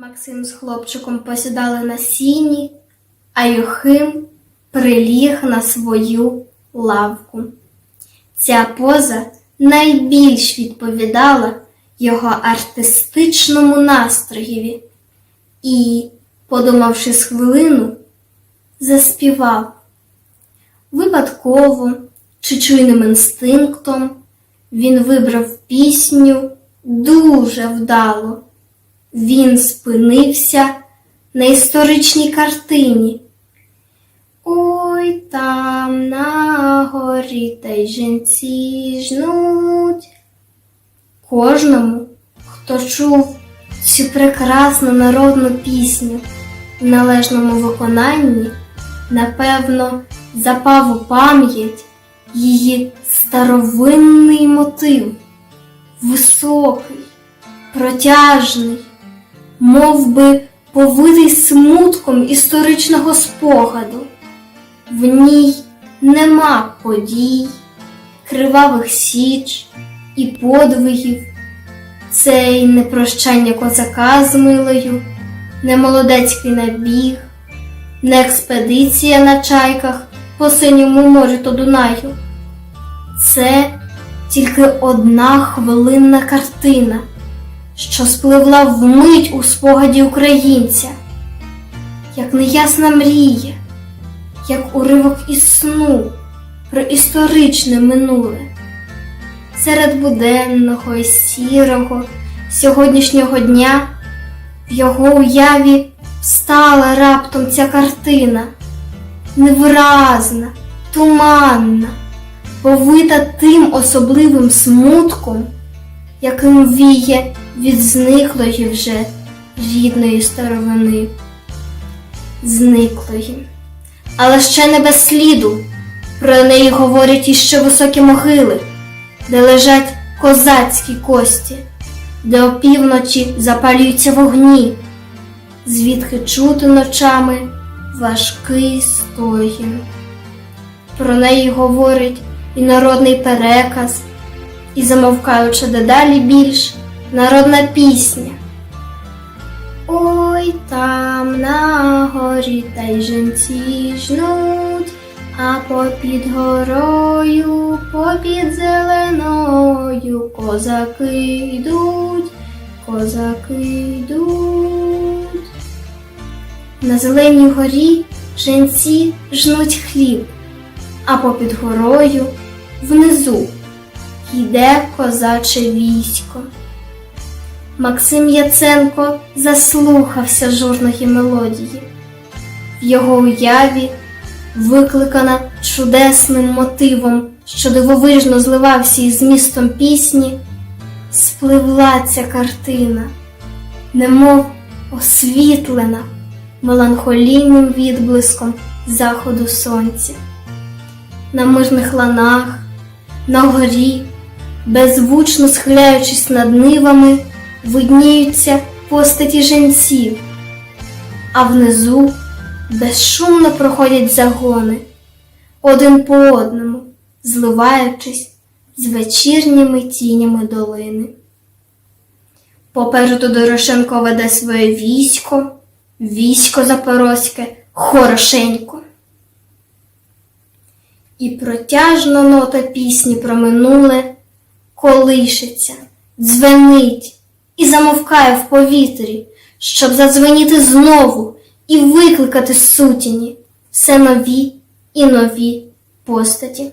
Максим з хлопчиком посідали на сіні, а Юхим приліг на свою лавку. Ця поза найбільш відповідала його артистичному настроєві і, подумавши з хвилину, заспівав. Випадково чи чуйним інстинктом він вибрав пісню дуже вдало. Він спинився на історичній картині. Ой там на горі та й жінці жнуть. Кожному, хто чув цю прекрасну народну пісню в належному виконанні, напевно, запав у пам'ять її старовинний мотив, високий, протяжний, мов би повитий смутком історичного спогаду. В ній нема подій, кривавих січ і подвигів. Це й не прощання козака з милою, не молодецький набіг, не експедиція на чайках по синьому морю та Дунаю. Це тільки одна хвилинна картина, що спливла вмить у спогаді українця, як неясна мрія, як уривок із сну про історичне минуле. Серед буденного і сірого сьогоднішнього дня в його уяві встала раптом ця картина, невиразна, туманна, повита тим особливим смутком, яким віє від зниклої вже рідної старовини. Зниклої, але ще не без сліду. Про неї говорять іще високі могили, де лежать козацькі кості, де опівночі запалюються вогні, звідки чути ночами важкий стогін. Про неї говорить і народний переказ, і замовкаючи дедалі більш народна пісня. Ой там на горі та й жінці жнуть, а попід горою, попід зеленою козаки йдуть, козаки йдуть. На зеленій горі женці жнуть хліб, а попід горою внизу йде козаче військо. Максим Яценко заслухався журної мелодії. В його уяві, викликана чудесним мотивом, що дивовижно зливався із змістом пісні, спливла ця картина, немов освітлена меланхолійним відблиском заходу сонця. На мирних ланах, на горі, беззвучно схиляючись над нивами, видніються постаті женців, а внизу безшумно проходять загони, один по одному, зливаючись з вечірніми тінями долини. Попереду Дорошенко веде своє військо, військо Запорозьке, хорошенько. І протяжна нота пісні про минуле колишиться, дзвенить і замовкає в повітрі, щоб задзвеніти знову і викликати сутіні все нові і нові постаті.